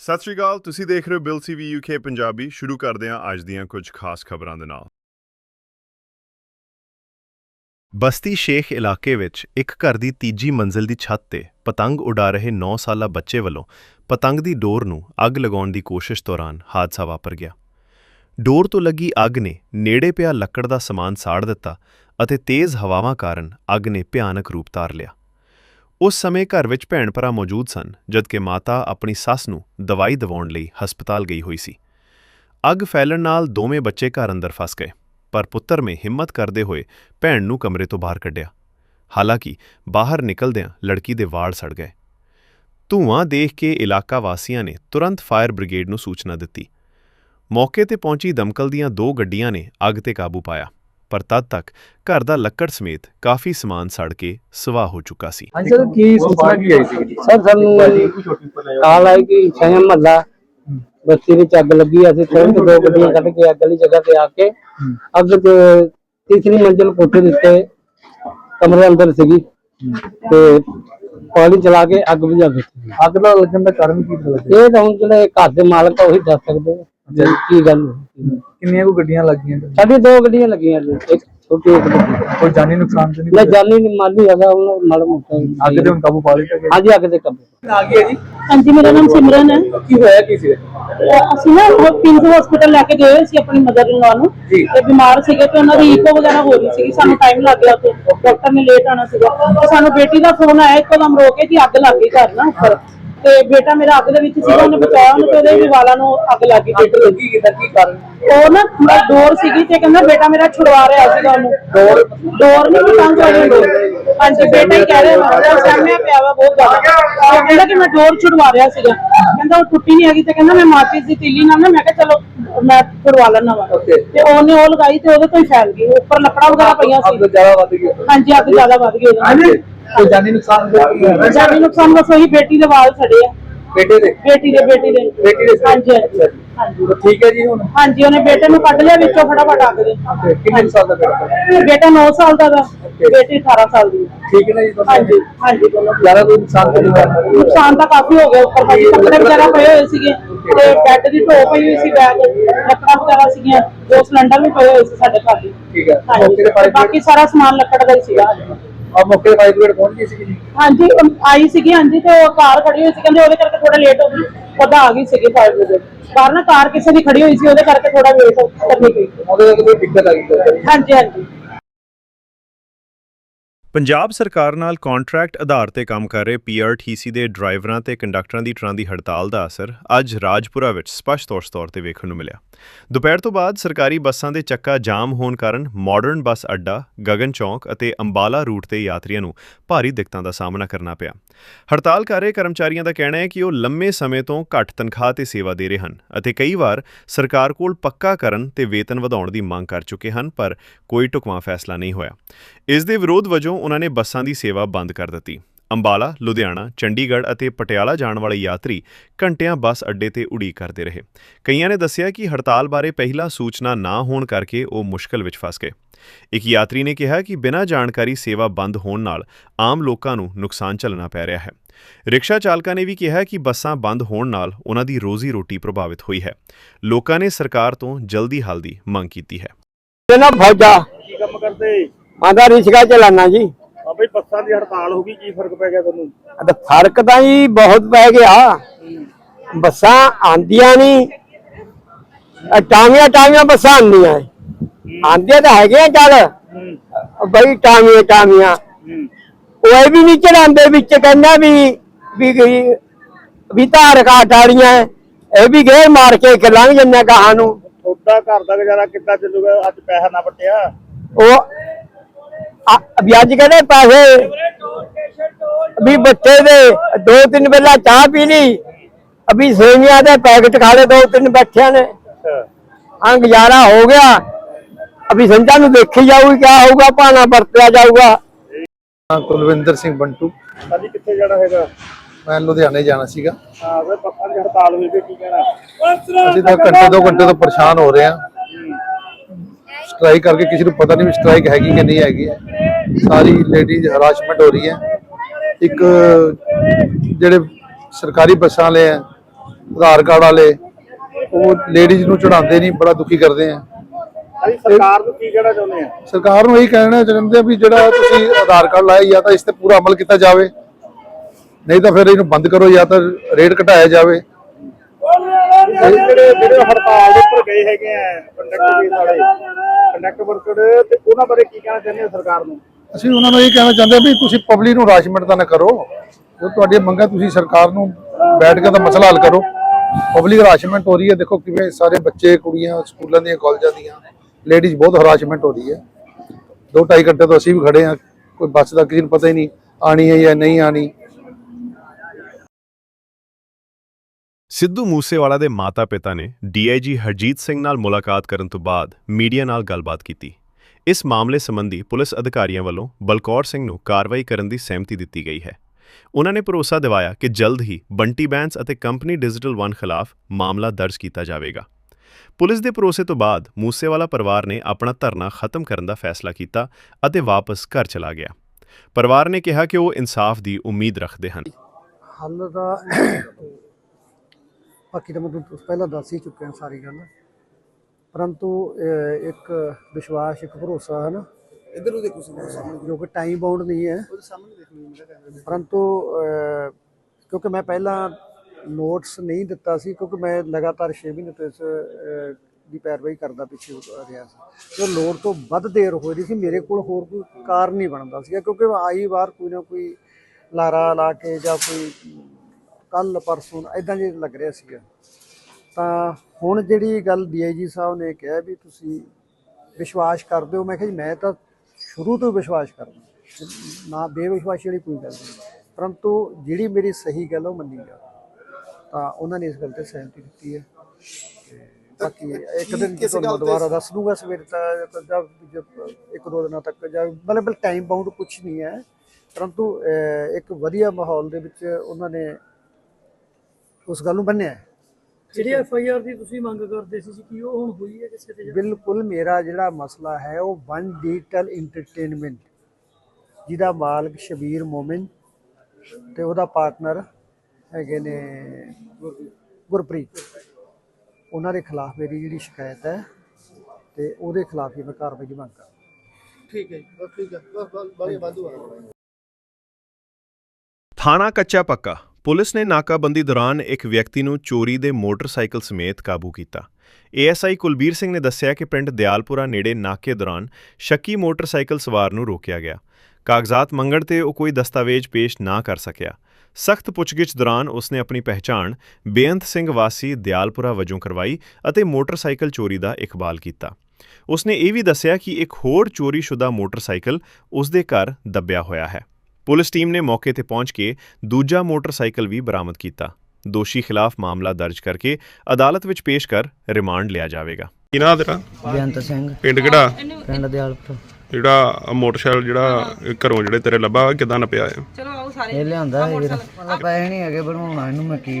ਸਤਿ ਸ਼੍ਰੀ ਅਕਾਲ, ਤੁਸੀਂ ਦੇਖ ਰਹੇ ਹੋ ਬਿਲ ਸੀਵੀ ਯੂਕੇ ਪੰਜਾਬੀ। ਸ਼ੁਰੂ ਕਰਦੇ ਹਾਂ ਅੱਜ ਦੀਆਂ ਕੁਝ ਖਾਸ ਖਬਰਾਂ ਦੇ ਨਾਲ। ਬਸਤੀ ਸ਼ੇਖ ਇਲਾਕੇ ਵਿੱਚ ਇੱਕ ਘਰ ਦੀ ਤੀਜੀ ਮੰਜ਼ਿਲ ਦੀ ਛੱਤ ਤੇ ਪਤੰਗ ਉਡਾ ਰਹੇ 9 ਸਾਲਾ ਬੱਚੇ ਵੱਲੋਂ ਪਤੰਗ ਦੀ ਡੋਰ ਨੂੰ ਅੱਗ ਲਗਾਉਣ ਦੀ ਕੋਸ਼ਿਸ਼ ਦੌਰਾਨ ਹਾਦਸਾ ਵਾਪਰ ਗਿਆ। ਡੋਰ ਤੋਂ ਲੱਗੀ ਅੱਗ ਨੇ ਨੇੜੇ ਪਿਆ ਲੱਕੜ ਦਾ ਸਮਾਨ ਸਾੜ ਦਿੱਤਾ ਅਤੇ ਤੇਜ਼ ਹਵਾਵਾਂ ਕਾਰਨ ਅੱਗ ਨੇ ਭਿਆਨਕ ਰੂਪ ਧਾਰ ਲਿਆ। ਉਸ ਸਮੇਂ ਘਰ ਵਿੱਚ ਭੈਣ ਭਰਾ ਮੌਜੂਦ ਸਨ, ਜਦਕਿ ਮਾਤਾ ਆਪਣੀ ਸੱਸ ਨੂੰ ਦਵਾਈ ਦਿਵਾਉਣ ਲਈ ਹਸਪਤਾਲ ਗਈ ਹੋਈ ਸੀ। ਅੱਗ ਫੈਲਣ ਨਾਲ ਦੋਵੇਂ ਬੱਚੇ ਘਰ ਅੰਦਰ ਫਸ ਗਏ, ਪਰ ਪੁੱਤਰ ਨੇ ਹਿੰਮਤ ਕਰਦੇ ਹੋਏ ਭੈਣ ਨੂੰ ਕਮਰੇ ਤੋਂ ਬਾਹਰ ਕੱਢਿਆ। ਹਾਲਾਂਕਿ ਬਾਹਰ ਨਿਕਲਦਿਆਂ ਲੜਕੀ ਦੇ ਵਾਲ ਸੜ ਗਏ। ਧੂਆਂ ਦੇਖ ਕੇ ਇਲਾਕਾ ਵਾਸੀਆਂ ਨੇ ਤੁਰੰਤ ਫਾਇਰ ਬ੍ਰਿਗੇਡ ਨੂੰ ਸੂਚਨਾ ਦਿੱਤੀ। ਮੌਕੇ ਤੇ ਪਹੁੰਚੀ ਦਮਕਲ ਦੀਆਂ ਦੋ ਗੱਡੀਆਂ ਨੇ ਅੱਗ ਤੇ ਕਾਬੂ ਪਾਇਆ। ਪਰ ਤਦ ਤੱਕ ਘਰ ਦਾ ਲੱਕੜ ਸਮੇਤ ਕਾਫੀ ਸਮਾਨ ਸੜ ਕੇ ਸਵਾਹ ਹੋ ਚੁੱਕਾ ਸੀ। ਹਾਂਜੀ ਸਰ ਕੀ ਸੂਚਨਾ ਕੀ ਆਈ ਸੀ? ਸਰ ਸਾਨੂੰ ਕਾਲ ਆਈ ਕਿ ਸੰਯਮ ਮਹੱਲਾ ਬਸਤੀ ਵਿੱਚ ਅੱਗ ਲੱਗੀ ਅਸੀਂ ਤੁਰੰਤ ਦੋ ਗੱਡੀਆਂ ਕੱਢ ਕੇ ਅੱਗ ਵਾਲੀ ਜਗ੍ਹਾ ਤੇ ਆ ਕੇ ਅੱਗ ਤੇ ਤੀਸਰੀ ਮੰਜ਼ਿਲ ਕੋਠੇ ਦੇ ਉੱਤੇ ਕਮਰੇ ਅੰਦਰ ਸੀਗੀ ਤੇ ਪਾਣੀ ਚਲਾ ਕੇ ਅੱਗ ਬੁਝਾ ਦਿੱਤੀ। ਅੱਗ ਦਾ ਲੱਗਣ ਦਾ ਕਾਰਨ ਕੀ ਲੱਗਿਆ? ਇਹ ਤਾਂ ਹੁਣ ਜਿਹੜੇ ਘਰ ਦੇ ਮਾਲਕ ਆ ਉਹੀ ਦੱਸ ਸਕਦੇ ਆ। ਵੀ ਕੀ ਗੱਲ ਹੋਈ। ਕਿੰਨੀਆਂ ਕੋ ਗੱਡੀਆਂ ਲੱਗੀਆਂ ਸਾਡੀ ਦੋ ਗੱਡੀਆਂ ਲੱਗੀਆਂ ਜੀ। ਇੱਕ ਛੋਟੀ ਇੱਕ ਵੱਡੀ। ਕੋਈ ਜਾਨੀ ਨੁਕਸਾਨ ਤੇ ਨਾ ਨਹੀਂ ਜਾਨੀ ਨੀ ਮਾਲੀ ਹੈਗਾ ਉਹਨਾਂ ਮਾੜਾ ਮੋਟਾ ਹੀ। ਅੱਗ ਦੇ ਹੁਣ ਕਾਬੂ ਪਾ ਲਿਆ ਗਿਆ? ਹਾਂਜੀ ਅੱਗ ਦੇ ਕਮਰੇ ਆ ਗਿਆ ਜੀ? ਹਾਂਜੀ ਮੇਰਾ ਨਾਮ ਸਿਮਰਨ ਹੈ। ਕੀ ਹੋਇਆ ਕੀ ਸੀ? ਅਸੀਂ ਨਾ ਉਹ ਕਿੰਗ ਹਸਪੀਟਲ ਲੈ ਕੇ ਗਏ ਹੋਏ ਸੀ ਆਪਣੀ ਮਦਰ ਨੂੰ। ਜੀ। ਤੇ ਬਿਮਾਰ ਸੀਗੇ ਤੇ ਉਹਨਾਂ ਦੀ ਈਕੋ ਵਗੈਰਾ ਹੋ ਰਹੀ ਸੀ ਸਾਨੂੰ ਟਾਈਮ ਲੱਗ ਗਿਆ ਤੇ ਡਾਕਟਰ ਨੇ ਲੇਟ ਆਣਾ ਸੀਗਾ। ਤੇ ਸਾਨੂੰ ਬੇਟੀ ਦਾ ਫੋਨ ਆਇਆ ਇੱਕਦਮ ਰੋ ਕੇ ਕਿ ਅੱਗ ਲੱਗ ਗਈ ਘਰ ਨਾ ਉੱਪਰ। ਤੇ ਬੇਟਾ ਮੇਰਾ ਅੱਗ ਦੇ ਵਿੱਚ ਸੀਗਾ ਉਹਨੇ ਬਚਾਇਆ ਉਹਨੂੰ ਤੇ ਉਹਦੇ ਵੀ ਵਾਲਾਂ ਨੂੰ ਅੱਗ ਲੱਗ ਗਈ ਅੱਗ ਲੱਗੀ ਕਿਦਾਂ ਕੀ ਕਾਰਨ? ਉਹ ਨਾ ਥੋੜਾ ਡੋਰ ਸੀਗੀ ਤੇ ਕਹਿੰਦਾ ਬੇਟਾ ਮੇਰਾ ਛੁਡਵਾ ਰਿਹਾ ਸੀਗਾ ਉਹਨੂੰ ਡੋਰ? ਡੋਰ ਨਹੀਂ ਪਤੰਗ ਵਾਲੀ ਡੋਰ। ਹਾਂਜੀ ਬੇਟਾ ਹੀ ਕਹਿ ਰਿਹਾ ਮੈਂ ਸਾਹਮਣੇ ਪਿਆ ਵਾ ਬਹੁਤ ਜ਼ਿਆਦਾ। ਉਹ ਕਹਿੰਦਾ ਕਿ ਮੈਂ ਡੋਰ ਛੁਡਵਾ ਰਿਹਾ ਸੀਗਾ। ਕਹਿੰਦਾ ਉਹ ਟੁੱਟੀ ਨਹੀਂ ਹੈਗੀ ਤੇ ਕਹਿੰਦਾ ਮੈਂ ਮਾਚਿਸ ਦੀ ਤੀਲੀ ਨਾਲ ਨਾ ਮੈਂ ਕਿਹਾ ਚਲੋ ਮੈਂ ਛੁਡਵਾ ਲੈਣਾ ਵਾ। Okay. ਤੇ ਉਹਨੇ ਉਹ ਲਗਾਈ ਤੇ ਉਹਦੇ ਤੋਂ ਹੀ ਫੈਲ ਗਈ ਉੱਪਰ ਲੱਕੜਾਂ ਵਗੈਰਾ ਪਈਆਂ ਅੱਗ ਸੀ ਜ਼ਿਆਦਾ ਵੱਧ ਗਈ। ਹਾਂਜੀ ਅੱਗ ਜ਼ਿਆਦਾ ਵੱਧ ਗਈ। ਉਹਦੇ ਨਾਲ। ਕੋਈ ਜਾਨੀ ਨੁਕਸਾਨ ਹੋਇਆ? ਜਾਨੀ ਨੁਕਸਾਨ ਬਸ ਉਹੀ ਬੇਟੀ ਦੇ ਵਾਲ ਸੜੇ ਆ। ਬੇਟੇ ਦੇ? ਬੇਟੀ ਦੇ ਬੇਟੀ ਦੇ। ਬੇਟੀ ਦੇ ਹਾਂਜੀ। ਹਾਂਜੀ। ਠੀਕ ਹੈ ਜੀ ਹੁਣ? ਹਾਂਜੀ ਉਹਨੇ ਬੇਟੇ ਨੂੰ ਕੱਢ ਲਿਆ ਵਿੱਚੋਂ ਫਟਾਫਟ ਦੇ Okay, ਕਿੰਨੇ ਸਾਲ ਦਾ ਬੇਟਾ ਬੇਟਾ 9 ਸਾਲ ਦਾ ਵਾ ਬੇਟੀ 18 ਸਾਲ ਦੀ। ਠੀਕ ਹੈ ਨਾ ਜੀ? ਹਾਂਜੀ ਹਾਂਜੀ। ਜ਼ਿਆਦਾ ਕੋਈ ਨੁਕਸਾਨ ਤਾਂ ਨਹੀਂ ਨੁਕਸਾਨ ਤਾਂ ਕਾਫੀ ਹੋ ਗਿਆ ਉੱਪਰ ਭਾਜੀ ਕੱਪੜੇ ਵਗੈਰਾ ਪਏ ਹੋਏ ਸੀਗੇ ਤੇ ਬੈੱਡ ਦੀ ਢੋ ਪਈ ਹੋਈ ਸੀ ਬੈਗ ਲੱਕੜਾਂ ਵਗੈਰਾ ਸੀਗੀਆਂ ਦੋ ਸਿਲੰਡਰ ਵੀ ਪਏ ਹੋਏ ਸੀ ਸਾਡੇ ਘਰ ਦੇ। ਠੀਕ ਹੈ। ਬਾਕੀ ਸਾਰਾ ਸਮਾਨ ਲੱਕੜ ਦਾ ਹੀ ਸੀਗਾ। ਆ ਮੌਕੇ ਫਾਇਰ ਬ੍ਰਿਗੇਡ ਪਹੁੰਚ ਗਈ ਸੀ ਜੀ? ਹਾਂਜੀ ਉਹ ਆਈ ਸੀਗੀ ਹਾਂਜੀ ਤੇ ਉਹ ਕਾਰ ਖੜੀ ਹੋਈ ਸੀ ਕਹਿੰਦੇ ਉਹਦੇ ਕਰਕੇ ਥੋੜਾ ਲੇਟ ਹੋ ਗਈ। ਪਤਾ ਆ ਗਈ ਸੀਗੀ ਫਾਇਰ ਬ੍ਰਿਗੇਡ ਬਾਹਰ ਨਾ ਕਾਰ ਕਿਸੇ ਦੀ ਖੜੀ ਹੋਈ ਸੀ ਉਹਦੇ ਕਰਕੇ ਥੋੜਾ ਵੇਟ ਕਰਨੀ ਪਈ। ਉਹਦੇ ਕੋਈ ਦਿੱਕਤ ਆ ਗਈ ਹਾਂਜੀ ਹਾਂਜੀ। ਪੰਜਾਬ ਸਰਕਾਰ ਨਾਲ ਕੰਟਰੈਕਟ ਆਧਾਰ ਤੇ ਕੰਮ ਕਰ ਰਹੇ ਪੀਆਰਟੀਸੀ ਦੇ ਡਰਾਈਵਰਾਂ ਤੇ ਕੰਡਕਟਰਾਂ ਦੀ ਟਰਾਂ ਦੀ ਹੜਤਾਲ ਦਾ ਅਸਰ ਅੱਜ ਰਾਜਪੁਰਾ ਵਿੱਚ ਸਪਸ਼ਟ ਤੌਰ ਤੌਰ ਤੇ ਵੇਖਣ ਨੂੰ ਮਿਲਿਆ। ਦੁਪਹਿਰ ਤੋਂ ਬਾਅਦ ਸਰਕਾਰੀ ਬੱਸਾਂ ਦੇ ਚੱਕਾ ਜਾਮ ਹੋਣ ਕਾਰਨ ਮਾਡਰਨ ਬੱਸ ਅੱਡਾ, ਗਗਨ ਚੌਂਕ ਅਤੇ ਅੰਬਾਲਾ ਰੂਟ ਤੇ ਯਾਤਰੀਆਂ ਨੂੰ ਭਾਰੀ ਦਿੱਕਤਾਂ ਦਾ ਸਾਹਮਣਾ ਕਰਨਾ ਪਿਆ। ਹੜਤਾਲ ਕਰ ਰਹੇ ਕਰਮਚਾਰੀਆਂ ਦਾ ਕਹਿਣਾ ਹੈ ਕਿ ਉਹ ਲੰਮੇ ਸਮੇਂ ਤੋਂ ਘੱਟ ਤਨਖਾਹ ਤੇ ਸੇਵਾ ਦੇ ਰਹੇ ਹਨ ਅਤੇ ਕਈ ਵਾਰ ਸਰਕਾਰ ਕੋਲ ਪੱਕਾ ਕਰਨ ਤੇ ਵੇਤਨ ਵਧਾਉਣ ਦੀ ਮੰਗ ਕਰ ਚੁੱਕੇ ਹਨ, ਪਰ ਕੋਈ ਢੁਕਵਾਂ ਫੈਸਲਾ ਨਹੀਂ ਹੋਇਆ। ਇਸ ਦੇ ਵਿਰੋਧ ਵਜੋਂ ਉਹਨਾਂ ਨੇ ਬੱਸਾਂ ਦੀ ਸੇਵਾ ਬੰਦ ਕਰ ਦਿੱਤੀ। ਅੰਬਾਲਾ ਲੁਧਿਆਣਾ ਚੰਡੀਗੜ੍ਹ ਅਤੇ ਪਟਿਆਲਾ ਜਾਣ ਵਾਲੇ ਯਾਤਰੀ ਘੰਟਿਆਂ ਬੱਸ ਅੱਡੇ ਤੇ ਉਡੀਕ ਕਰਦੇ ਰਹੇ। ਕਈਆਂ ਨੇ ਦੱਸਿਆ ਕਿ ਹੜਤਾਲ ਬਾਰੇ ਪਹਿਲਾਂ ਸੂਚਨਾ ਨਾ ਹੋਣ ਕਰਕੇ ਉਹ ਮੁਸ਼ਕਲ ਵਿੱਚ ਫਸ ਗਏ। ਇੱਕ ਯਾਤਰੀ ਨੇ ਕਿਹਾ ਕਿ ਬਿਨਾਂ ਜਾਣਕਾਰੀ ਸੇਵਾ ਬੰਦ ਹੋਣ ਨਾਲ ਆਮ ਲੋਕਾਂ ਨੂੰ ਨੁਕਸਾਨ ਝੱਲਣਾ ਪੈ ਰਿਹਾ ਹੈ। ਰਿਕਸ਼ਾ ਚਾਲਕਾਂ ਨੇ ਵੀ ਕਿਹਾ ਕਿ ਬੱਸਾਂ ਬੰਦ ਹੋਣ ਨਾਲ ਉਹਨਾਂ ਦੀ ਰੋਜ਼ੀ ਰੋਟੀ ਪ੍ਰਭਾਵਿਤ ਹੋਈ ਹੈ। ਲੋਕਾਂ ਨੇ ਸਰਕਾਰ ਤੋਂ ਜਲਦੀ ਹੱਲ ਦੀ ਮੰਗ ਕੀਤੀ ਹੈ। ਇਹ ਨਾ ਫੌਜਾ। ਕੀ ਕੰਮ ਕਰਦੇ? ਆਂਦਾ ਰਿਸ਼ਕਾ ਚਲਾਨਾ ਜੀ। ਆ ਬਈ ਬੱਸਾਂ ਦੀ ਹੜਤਾਲ ਹੋ ਗਈ ਕੀ ਫ਼ਰਕ ਪੈ ਗਿਆ ਤੁਹਾਨੂੰ? ਤੇ ਫ਼ਰਕ ਤਾਂ ਜੀ ਬਹੁਤ ਪੈ ਗਿਆ। ਬੱਸਾਂ ਆਂਦੀਆਂ ਨਹੀਂ। ਟਾਂਗੀਆਂ ਟਾਂਗੀਆਂ ਬੱਸਾਂ ਆਉਂਦੀਆਂ। ਆਂਦੀਆਂ ਤਾਂ ਹੈਗੀਆਂ ਚੱਲ। ਬਈ ਟਾਂਗੀਆਂ ਟਾਂਗੀਆਂ ਉਹ ਇਹ ਵੀ ਨਹੀਂ ਚੜਾਉਂਦੇ ਵਿੱਚ ਕਹਿੰਦਾ ਵੀ ਵੀ ਵੀ ਧਾਰ ਕਾਟ ਵਾਲੀਆਂ। ਇਹ ਵੀ ਗਏ ਮਾਰ ਕੇ ਲੰਘ ਜੰਨੇ ਗਾਹਾਂ ਨੂੰ। ਤੁਹਾਡਾ ਘਰ ਦਾ ਗੁਜ਼ਾਰਾ ਕਿੱਦਾਂ ਚੱਲੂਗਾ? ਅੱਜ ਪੈਸਾ ਨਾ ਵਟਿਆ। ਉਹ ਵੀ ਅੱਜ ਕਹਿੰਦੇ ਪੈਸੇ। ਵੀ ਬੱਚੇ ਦੇ ਦੋ ਤਿੰਨ ਵੇਲਾ ਚਾਹ ਪੀ ਲਈ। ਅਭੀ ਸੇਵੀਆਂ ਦੇ ਪੈਕਟ ਖਾ ਲਏ ਦੋ ਤਿੰਨ ਬੈਠਿਆਂ ਨੇ। ਹਾਂ ਗੁਜ਼ਾਰਾ ਹੋ ਗਿਆ। ਅਭੀ ਸੰਜਾ ਨੂੰ ਦੇਖੀ ਜਾਊਗੀ ਕਿਆ ਹੋਊਗਾ ਭਾਣਾ ਵਰਤਿਆ ਜਾਊਗਾ। ਹਾਂ ਕੁਲਵਿੰਦਰ ਸਿੰਘ ਬੰਟੂ। ਸਾਡੀ ਕਿੱਥੇ ਜਾਣਾ ਹੈਗਾ? ਮੈਂ ਲੁਧਿਆਣੇ ਜਾਣਾ ਸੀਗਾ। ਹਾਂ ਵੇ ਬੱਸਾਂ ਦੀ ਹੜਤਾਲ ਹੋਈ ਤੇ ਕੀ ਕਹਿਣਾ? ਅਸੀਂ ਤਾਂ ਘੰਟੇ ਦੋ ਘੰਟੇ ਤੋਂ ਪਰੇਸ਼ਾਨ ਹੋ ਰਹੇ ਹਾਂ। ਸਟ੍ਰਾਈਕ ਕਰਕੇ ਕਿਸੇ ਨੂੰ ਪਤਾ ਨਹੀਂ ਵੀ ਸਟ੍ਰਾਈਕ ਹੈਗੀ ਕਿ ਨਹੀਂ ਹੈਗੀ ਸਾਰੀ ਲੇਡੀਜ਼ ਹਰਾਸਮੈਂਟ ਹੋ ਰਹੀ ਹੈ। ਇੱਕ ਜਿਹੜੇ ਸਰਕਾਰੀ ਬੱਸਾਂ ਵਾਲੇ ਆ ਆਧਾਰ ਕਾਰਡ ਵਾਲੇ ਉਹ ਲੇਡੀਜ਼ ਨੂੰ ਚੜਾਉਂਦੇ ਨਹੀਂ ਬੜਾ ਦੁਖੀ ਕਰਦੇ ਆ ਅਸੀਂ ਸਰਕਾਰ ਨੂੰ ਕੀ ਕਹਿਣਾ ਚਾਹੁੰਦੇ ਆ ਸਰਕਾਰ ਨੂੰ ਇਹੀ ਕਹਿਣਾ ਚਾਹੁੰਦੇ ਆ ਵੀ ਜਿਹੜਾ ਤੁਸੀਂ ਆਧਾਰ ਕਾਰਡ ਲਾਇਆ ਜਾਂ ਤਾਂ ਇਸ ਤੇ ਪੂਰਾ ਅਮਲ ਕੀਤਾ ਜਾਵੇ। ਨਹੀਂ ਤਾਂ ਫਿਰ ਇਹਨੂੰ ਬੰਦ ਕਰੋ ਜਾਂ ਤਾਂ ਰੇਟ ਘਟਾਇਆ ਜਾਵੇ। ਅਸੀਂ ਜਿਹੜੇ ਜਿਹੜੇ ਹੜਤਾਲ ਦੇ ਉੱਪਰ ਗਏ ਹੈਗੇ ਆ ਕੰਡਕਟਰ ਵੀ ਸਾਡੇ ਕੰਡਕਟਰ ਵਰਕਰ ਤੇ ਉਹਨਾਂ ਬਾਰੇ ਕੀ ਕਹਿਣਾ ਚਾਹੁੰਦੇ ਆ ਸਰਕਾਰ ਨੂੰ? ਅਸੀਂ ਉਹਨਾਂ ਨੂੰ ਇਹ ਕਹਿਣਾ ਚਾਹੁੰਦੇ ਆ ਵੀ ਤੁਸੀਂ ਪਬਲਿਕ ਨੂੰ ਰਾਜਮੈਂਟ ਤਾਂ ਨਾ ਕਰੋ। ਜੋ ਤੁਹਾਡੀਆਂ ਮੰਗਾਂ ਤੁਸੀਂ ਸਰਕਾਰ ਨੂੰ ਬੈਠ ਕੇ ਤਾਂ ਮਸਲਾ ਹੱਲ ਕਰੋ। ਪਬਲਿਕ ਹਰਾਸ਼ਮੈਂਟ ਹੋ ਰਹੀ ਹੈ। ਦੇਖੋ ਕਿਵੇਂ ਸਾਰੇ ਬੱਚੇ, ਕੁੜੀਆਂ, ਸਕੂਲਾਂ ਦੀਆਂ, ਕਾਲਜਾਂ ਦੀਆਂ ਲੇਡੀਜ਼ ਬਹੁਤ ਹਰਾਸ਼ਮੈਂਟ ਹੋ ਰਹੀ ਹੈ। ਦੋ ਢਾਈ ਘੰਟੇ ਤੋਂ ਅਸੀਂ ਵੀ ਖੜੇ ਆ ਕੋਈ ਬੱਸ ਦਾ ਕਿਸੇ ਨੂੰ ਪਤਾ ਹੀ ਨਹੀਂ ਆਣੀ ਹੈ ਜਾਂ ਨਹੀਂ ਆਣੀ ਸਿੱਧੂ ਮੂਸੇਵਾਲਾ ਦੇ ਮਾਤਾ-ਪਿਤਾ ਨੇ ਡੀਆਈਜੀ ਹਰਜੀਤ ਸਿੰਘ ਨਾਲ ਮੁਲਾਕਾਤ ਕਰਨ ਤੋਂ ਬਾਅਦ ਮੀਡੀਆ ਨਾਲ ਗੱਲਬਾਤ ਕੀਤੀ। ਇਸ ਮਾਮਲੇ ਸੰਬੰਧੀ ਪੁਲਿਸ ਅਧਿਕਾਰੀਆਂ ਵੱਲੋਂ ਬਲਕੌਰ ਸਿੰਘ ਨੂੰ ਕਾਰਵਾਈ ਕਰਨ ਦੀ ਸਹਿਮਤੀ ਦਿੱਤੀ ਗਈ ਹੈ। ਉਹਨਾਂ ਨੇ ਭਰੋਸਾ ਦਿਵਾਇਆ ਕਿ ਜਲਦ ਹੀ ਬੰਟੀ ਬੈਂਸ ਅਤੇ ਕੰਪਨੀ ਡਿਜੀਟਲ ਵਨ ਖਿਲਾਫ ਮਾਮਲਾ ਦਰਜ ਕੀਤਾ ਜਾਵੇਗਾ। ਪੁਲਿਸ ਦੇ ਭਰੋਸੇ ਤੋਂ ਬਾਅਦ ਮੂਸੇਵਾਲਾ ਪਰਿਵਾਰ ਨੇ ਆਪਣਾ ਧਰਨਾ ਖਤਮ ਕਰਨ ਦਾ ਫੈਸਲਾ ਕੀਤਾ ਅਤੇ ਵਾਪਸ ਘਰ ਚਲਾ ਗਿਆ। ਪਰਿਵਾਰ ਨੇ ਕਿਹਾ ਕਿ ਉਹ ਇਨਸਾਫ ਦੀ ਉਮੀਦ ਰੱਖਦੇ ਹਨ। ਹੱਲ ਦਾ ਬਾਕੀ ਤਾਂ ਮੈਂ ਤੁਹਾਨੂੰ ਪਹਿਲਾਂ ਦੱਸ ਹੀ ਚੁੱਕਿਆ ਸਾਰੀ ਗੱਲ। ਪਰੰਤੂ ਅਹ, ਇੱਕ ਵਿਸ਼ਵਾਸ ਇੱਕ ਭਰੋਸਾ ਹੈ ਨਾ ਇਧਰ ਨੂੰ ਦੇਖੋ ਸਾਹਮਣੇ। ਜੋ ਕਿ ਟਾਈਮ ਬਾਉਂਡ ਨਹੀਂ ਹੈ। ਉਹਦੇ ਸਾਹਮਣੇ ਦੇਖੋ ਪਰੰਤੂ ਅਹ, ਕਿਉਂਕਿ ਮੈਂ ਪਹਿਲਾਂ ਨੋਟਸ ਨਹੀਂ ਦਿੱਤਾ ਸੀ ਕਿਉਂਕਿ ਮੈਂ ਲਗਾਤਾਰ 6 ਮਹੀਨੇ ਤੋਂ ਇਸ ਅਹ, ਦੀ ਪੈਰਵਾਈ ਕਰਦਾ ਪਿੱਛੇ ਰਿਹਾ ਸੀ। ਜੋ ਲੋੜ ਤੋਂ ਵੱਧ ਦੇਰ ਹੋ ਰਹੀ ਸੀ ਮੇਰੇ ਕੋਲ ਹੋਰ ਕੋਈ ਕਾਰਨ ਨਹੀਂ ਬਣਦਾ ਸੀਗਾ ਕਿਉਂਕਿ ਆਈ ਵਾਰ ਕੋਈ ਨਾ ਕੋਈ ਲਾਰਾ ਲਾ ਕੇ ਜਾਂ ਕੋਈ ਕੱਲ ਪਰਸੋਂ ਐਦਾਂ ਜੇ ਲੱਗ ਰਿਹਾ ਸੀਗਾ। ਤਾਂ ਹੁਣ ਜਿਹੜੀ ਗੱਲ ਡੀਆਈਜੀ ਸਾਹਿਬ ਨੇ ਕਿਹਾ ਵੀ ਤੁਸੀਂ ਵਿਸ਼ਵਾਸ ਕਰਦੇ ਹੋ ਮੈਂ ਕਿਹਾ ਜੀ ਮੈਂ ਤਾਂ ਸ਼ੁਰੂ ਤੋਂ ਵਿਸ਼ਵਾਸ ਕਰਦਾ। ਨਾ ਬੇਵਿਸ਼ਵਾਸੀ ਵਾਲੀ ਕੋਈ ਗੱਲ ਨਹੀਂ। ਪਰੰਤੂ ਜਿਹੜੀ ਮੇਰੀ ਸਹੀ ਗੱਲ ਉਹ ਮੰਨੀ ਜਾ। ਤਾਂ ਉਹਨਾਂ ਨੇ ਇਸ ਗੱਲ ਤੇ ਸਹਿਮਤੀ ਦਿੱਤੀ ਹੈ। ਬਾਕੀ ਇੱਕ ਦਿਨ ਤੁਹਾਨੂੰ ਦੁਬਾਰਾ ਦੱਸ ਦੂੰਗਾ ਸਵੇਰੇ ਤਾਂ ਜਾਂ ਇੱਕ ਦੋ ਦਿਨਾਂ ਤੱਕ ਜਾਂ ਮਤਲਬ ਟਾਈਮ ਬਾਉਂਡ ਕੁਝ ਨਹੀਂ ਹੈ। ਪਰੰਤੂ ਇੱਕ ਵਧੀਆ ਮਾਹੌਲ ਦੇ ਵਿੱਚ ਉਹਨਾਂ ਨੇ ਉਸ ਗੱਲ ਨੂੰ ਬੰਨਿਆ। ਹੈ। ਜਿਹੜੀ ਐਫ ਆਈ ਆਰ ਦੀ ਤੁਸੀਂ ਮੰਗ ਕਰਦੇ ਸੀ ਕਿ ਉਹ ਹੁਣ ਹੋਈ ਹੈ ਕਿਸੇ ਤੇ ਜਾਂ ਬਿਲਕੁਲ ਮੇਰਾ ਜਿਹੜਾ ਮਸਲਾ ਹੈ ਉਹ ਵਨ ਡਿਜੀਟਲ ਐਂਟਰਟੇਨਮੈਂਟ ਜਿਹਦਾ ਮਾਲਕ ਸ਼ਬੀਰ ਮੋਮਿਨ ਤੇ ਉਹਦਾ ਪਾਰਟਨਰ ਹੈਗੇ ਨੇ ਗੁਰਪ੍ਰੀਤ। ਉਹਨਾਂ ਦੇ ਖਿਲਾਫ ਮੇਰੀ ਜਿਹੜੀ ਸ਼ਿਕਾਇਤ ਹੈ ਤੇ ਉਹਦੇ ਖਿਲਾਫ ਹੀ ਮੈਂ ਕਾਰਵਾਈ ਦੀ ਮੰਗ ਕਰਦਾ। ਥਾਣਾ ਕੱਚਾ ਪੱਕਾ। ਪੁਲਿਸ ਨੇ ਨਾਕਾਬੰਦੀ ਦੌਰਾਨ ਇੱਕ ਵਿਅਕਤੀ ਨੂੰ ਚੋਰੀ ਦੇ ਮੋਟਰਸਾਈਕਲ ਸਮੇਤ ਕਾਬੂ ਕੀਤਾ। ਏਐਸਆਈ ਕੁਲਬੀਰ ਸਿੰਘ ਨੇ ਦੱਸਿਆ ਕਿ ਪਿੰਡ ਦਿਆਲਪੁਰਾ ਨੇੜੇ ਨਾਕੇ ਦੌਰਾਨ ਸ਼ੱਕੀ ਮੋਟਰਸਾਈਕਲ ਸਵਾਰ ਨੂੰ ਰੋਕਿਆ ਗਿਆ। ਕਾਗਜ਼ਾਤ ਮੰਗਣ ਤੇ ਉਹ ਕੋਈ ਦਸਤਾਵੇਜ਼ ਪੇਸ਼ ਨਾ ਕਰ ਸਕਿਆ। ਸਖਤ ਪੁੱਛਗਿੱਛ ਦੌਰਾਨ ਉਸਨੇ ਆਪਣੀ ਪਹਿਚਾਣ ਬੇਅੰਤ ਸਿੰਘ ਵਾਸੀ ਦਿਆਲਪੁਰਾ ਵਜੋਂ ਕਰਵਾਈ ਅਤੇ ਮੋਟਰਸਾਈਕਲ ਚੋਰੀ ਦਾ ਇਕਬਾਲ ਕੀਤਾ। ਉਸਨੇ ਇਹ ਵੀ ਦੱਸਿਆ ਕਿ ਇੱਕ ਹੋਰ ਚੋਰੀशुदा ਮੋਟਰਸਾਈਕਲ ਉਸਦੇ ਘਰ ਦੱਬਿਆ ਹੋਇਆ ਹੈ। ਪੁਲਿਸ ਟੀਮ ਨੇ ਮੌਕੇ ਤੇ ਪਹੁੰਚ ਕੇ ਦੂਜਾ ਮੋਟਰਸਾਈਕਲ ਵੀ ਬਰਾਮਦ ਕੀਤਾ। ਦੋਸ਼ੀ ਖਿਲਾਫ ਮਾਮਲਾ ਦਰਜ ਕਰਕੇ ਅਦਾਲਤ ਵਿੱਚ ਪੇਸ਼ ਕਰ ਰਿਮਾਂਡ ਲਿਆ ਜਾਵੇਗਾ। ਕੀ ਨਾਂ ਤੇਰਾ? ਬੇਅੰਤ ਸਿੰਘ। ਪਿੰਡ ਕਿਹੜਾ? ਪਿੰਡ ਦਿਆਲਪੁਰ। ਜਿਹੜਾ ਮੋਟਰਸਾਈਕਲ ਜਿਹੜਾ ਘਰੋਂ ਜਿਹੜੇ ਤੇਰੇ ਲੱਭਾ ਕਿਦਾਂ ਨਪਿਆ ਆ ਇਹ ਲਿਆਂਦਾ ਹੈ ਵੀਰ। ਮਤਲਬ ਪੈਸੇ ਨਹੀਂ ਹੈਗੇ ਬਣਾਉਣਾ ਇਹਨੂੰ ਮੈਂ ਕੀ?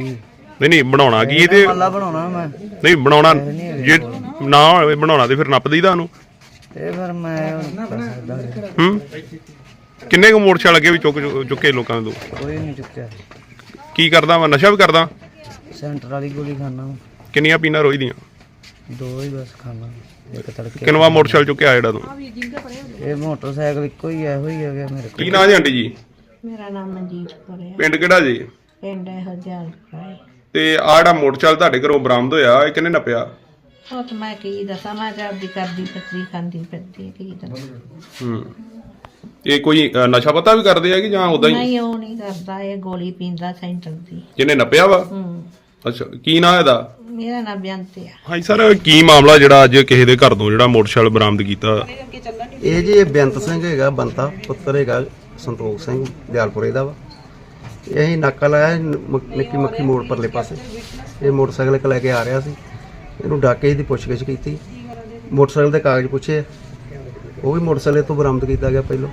ਨਹੀਂ ਨਹੀਂ ਬਣਾਉਣਾ ਕੀ ਇਹਦੇ? ਮੱਲਾ ਬਣਾਉਣਾ ਮੈਂ। ਨਹੀਂ ਬਣਾਉਣਾ ਜੇ ਨਾ ਹੋਵੇ ਬਣਾਉਣਾ ਤੇ ਫਿਰ ਨੱਪ ਦਈਦਾ ਉਹਨੂੰ। ਤੇ ਫਿਰ ਮੈਂ ਹੁਣ ਕਰ ਸਕਦਾ ਵੀਰ। ਹੂੰ? ਕਿੰਨੇ ਕੁ ਮੋਟਰਸਾਈਕਲ ਅੱਗੇ ਵੀ ਚੁੱਕ ਚੁੱਕੇ ਲੋਕਾਂ ਦੇ ਤੋਂ ਕੋਈ ਨਹੀਂ ਚੁੱਕਿਆ। ਕੀ ਕਰਦਾ ਵਾ? ਨਸ਼ਾ ਵੀ ਕਰਦਾ? ਸੈਂਟਰ ਵਾਲੀ ਗੋਲੀ ਖਾਣਾ ਕਿੰਨੀਆਂ ਪੀਣਾ ਰੋਜ਼ ਦੀਆਂ? ਦੋ ਹੀ ਬਸ ਖਾਣਾ ਇੱਕ ਤੜਕੇ ਕਿੰਨਵਾ ਮੋਟਰਸਾਈਕਲ ਚੁੱਕਿਆ ਜਿਹੜਾ ਤੂੰ? ਇਹ ਮੋਟਰਸਾਈਕਲ ਇੱਕੋ ਹੀ ਇਹੋ ਹੀ ਹੈਗਾ ਮੇਰੇ ਕੋਲ। ਕੀ ਨਾਂ ਜੀ ਆਂਟੀ ਜੀ? ਮੇਰਾ ਨਾਮ ਮਨਜੀਤ ਕੌਰ ਹੈ। ਪਿੰਡ ਕਿਹੜਾ ਜੀ? ਪਿੰਡ ਹੈ ਹਰਜਾਲ ਰਾਏ ਤੇ ਆ ਜਿਹੜਾ ਮੋਟਰਸਾਈਕਲ ਤੁਹਾਡੇ ਘਰੋਂ ਬਰਾਮਦ ਹੋਇਆ ਇਹ ਕਿੰਨੇ ਨਪਿਆ? ਉਹ ਤਾਂ ਮੈਂ ਕੀ ਦੱਸਾਂ ਮੈਂ ਤਾਂ ਆਪਦੀ ਕਰਦੀ ਪਤਰੀ ਖਾਂਦੀ ਫਿਰਦੀ ਕੀ ਦੱਸਾਂ। ਹੂੰ। ਇਹ ਕੋਈ ਅ, ਨਸ਼ਾ ਪਤਾ ਵੀ ਕਰਦੇ ਆ ਕਿ ਜਾਂ ਉਦਾਂ ਹੀ? ਨਹੀਂ ਉਹ ਨਹੀਂ ਕਰਦਾ ਇਹ ਗੋਲੀ ਪੀਂਦਾ ਸੈਂਟਰ ਦੀ ਜਿਹਨੇ ਨਪਿਆ ਵਾ? ਹੂੰ। ਅੱਛਾ ਕੀ ਨਾਂ ਇਹਦਾ? ਮੇਰਾ ਨਾਮ ਬੇਅੰਤ ਆ। ਹਾਂਜੀ ਸਰ ਕੀ ਮਾਮਲਾ ਜਿਹੜਾ ਅੱਜ ਕਿਸੇ ਦੇ ਘਰ ਤੋਂ ਜਿਹੜਾ ਮੋਟਰਸਾਈਕਲ ਬਰਾਮਦ ਕੀਤਾ? ਇਹ ਜੀ ਇਹ ਬੇਅੰਤ ਸਿੰਘ ਹੈਗਾ ਬੰਤਾ ਪੁੱਤਰ ਹੈਗਾ ਸੰਤੋਖ ਸਿੰਘ ਦਿਆਲਪੁਰੇ ਦਾ ਵਾ। ਇਹ ਅਸੀਂ ਨਾਕਾ ਲਾਇਆ ਸੀ ਨ- ਮ- ਨਿੱਕੀ ਮੱਖੀ ਮੋੜ ਪਰਲੇ ਪਾਸੇ। ਇਹ ਮੋਟਰਸਾਈਕਲ ਇੱਕ ਲੈ ਕੇ ਆ ਰਿਹਾ ਸੀ। ਇਹਨੂੰ ਡਾਕੇ ਦੀ ਪੁੱਛਗਿੱਛ ਕੀਤੀ। ਮੋਟਰਸਾਈਕਲ ਦੇ ਕਾਗਜ਼ ਪੁੱਛੇ ਉਹ ਵੀ ਮੋਟਰਸਾਈਕਲ ਤੋਂ ਬਰਾਮਦ ਕੀਤਾ ਗਿਆ ਪਹਿਲੋਂ।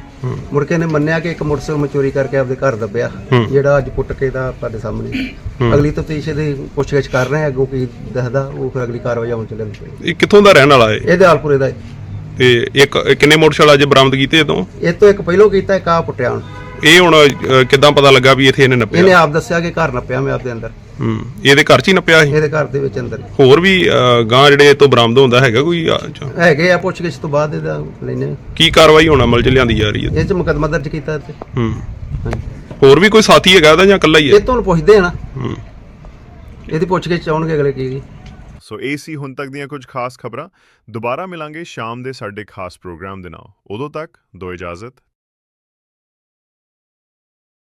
ਮੁੜ ਕੇ ਇਹਨੇ ਮੰਨਿਆ ਕਿ ਇੱਕ ਮੋਟਰਸਾਈਕਲ ਮੈਂ ਚੋਰੀ ਕਰਕੇ ਆਪਦੇ ਘਰ ਦੱਬਿਆ। ਜਿਹੜਾ ਅੱਜ ਪੁੱਟ ਕੇ ਦਾ ਤੁਹਾਡੇ ਸਾਹਮਣੇ। ਅਗਲੀ ਤਫਤੀਸ਼ ਦੀ ਪੁੱਛਗਿੱਛ ਕਰ ਰਹੇ ਹਾਂ ਅੱਗੋਂ ਕੀ ਦੱਸਦਾ ਉਹ ਫਿਰ ਅਗਲੀ ਕਾਰਵਾਈ ਅਮਲ ਚ ਲੈਣੀ ਪਏਗੀ ਇਹ ਕਿੱਥੋਂ ਦਾ ਰਹਿਣ ਵਾਲਾ ਹੈ ਇਹ ਦਿਆਲਪੁਰੇ ਦਾ ਹੈ। ਤੇ ਇੱਕ ਕਿੰਨੇ ਮੋਟਰਸਾਈਕਲ ਅੱਜ ਬਰਾਮਦ ਕੀਤੇ ਇਹ ਤੋਂ? ਇਹ ਤੋਂ ਇੱਕ ਪਹਿਲੋਂ ਕੀਤਾ ਇੱਕ ਆ ਪੁੱਟਿਆ ਹੁਣ। ਇਹ ਹੁਣ ਅ, ਕਿੱਦਾਂ ਪਤਾ ਲੱਗਾ ਵੀ ਇੱਥੇ ਇਹਨੇ ਇਹਨੇ ਨੱਪਿਆ ਆਪ ਦੱਸਿਆ ਕਿ ਘਰ ਨੱਪਿਆ ਮੈਂ ਆਪਦੇ ਅੰਦਰ। ਹੂੰ ਇਹਦੇ ਘਰ 'ਚ ਹੀ ਨੱਪਿਆ ਸੀ? ਇਹਦੇ ਘਰ ਦੇ ਵਿੱਚ ਅੰਦਰ। ਹੋਰ ਵੀ ਗਾਂ ਜਿਹੜੇ ਇਹ ਤੋਂ ਬਰਾਮਦ ਹੁੰਦਾ ਹੈਗਾ ਕੋਈ ਅ, ਅੱਛਾ। ਹੈਗੇ ਆ ਪੁੱਛਗਿੱਛ ਤੋਂ ਬਾਅਦ ਇਹਦਾ ਲੈਨੇ ਕੀ ਕਾਰਵਾਈ ਹੁਣ ਅਮਲ 'ਚ ਲਿਆਂਦੀ ਜਾ ਰਹੀ ਹੈ? ਇਹ ਚ ਮੁਕੱਦਮਾ ਦਰਜ ਕੀਤਾ ਤੇ ਹੂੰ। ਹੋਰ ਵੀ ਕੋਈ ਸਾਥੀ ਹੈਗਾ ਇਹਦਾ ਜਾਂ ਇਕੱਲਾ ਹੀ ਹੈ? ਇਹ ਤੋਂ ਹੁਣ ਪੁੱਛਦੇ ਆ ਨਾ। ਹੂੰ। ਇਹਦੀ ਪੁੱਛਗਿੱਛ ਚਾਹਣਗੇ ਅਗਲੇ ਕੀ ਕੀ। ਸੋ ਇਹ ਸੀ ਹੁਣ ਤੱਕ ਦੀਆਂ ਕੁਝ ਖਾਸ ਖਬਰਾਂ। ਦੁਬਾਰਾ ਮਿਲਾਂਗੇ ਸ਼ਾਮ ਦੇ ਸਾਡੇ ਖਾਸ ਪ੍ਰੋਗਰਾਮ ਦੇ ਨਾਲ। ਉਦੋਂ ਤੱਕ ਦੋ ਇਜਾਜ਼ਤ।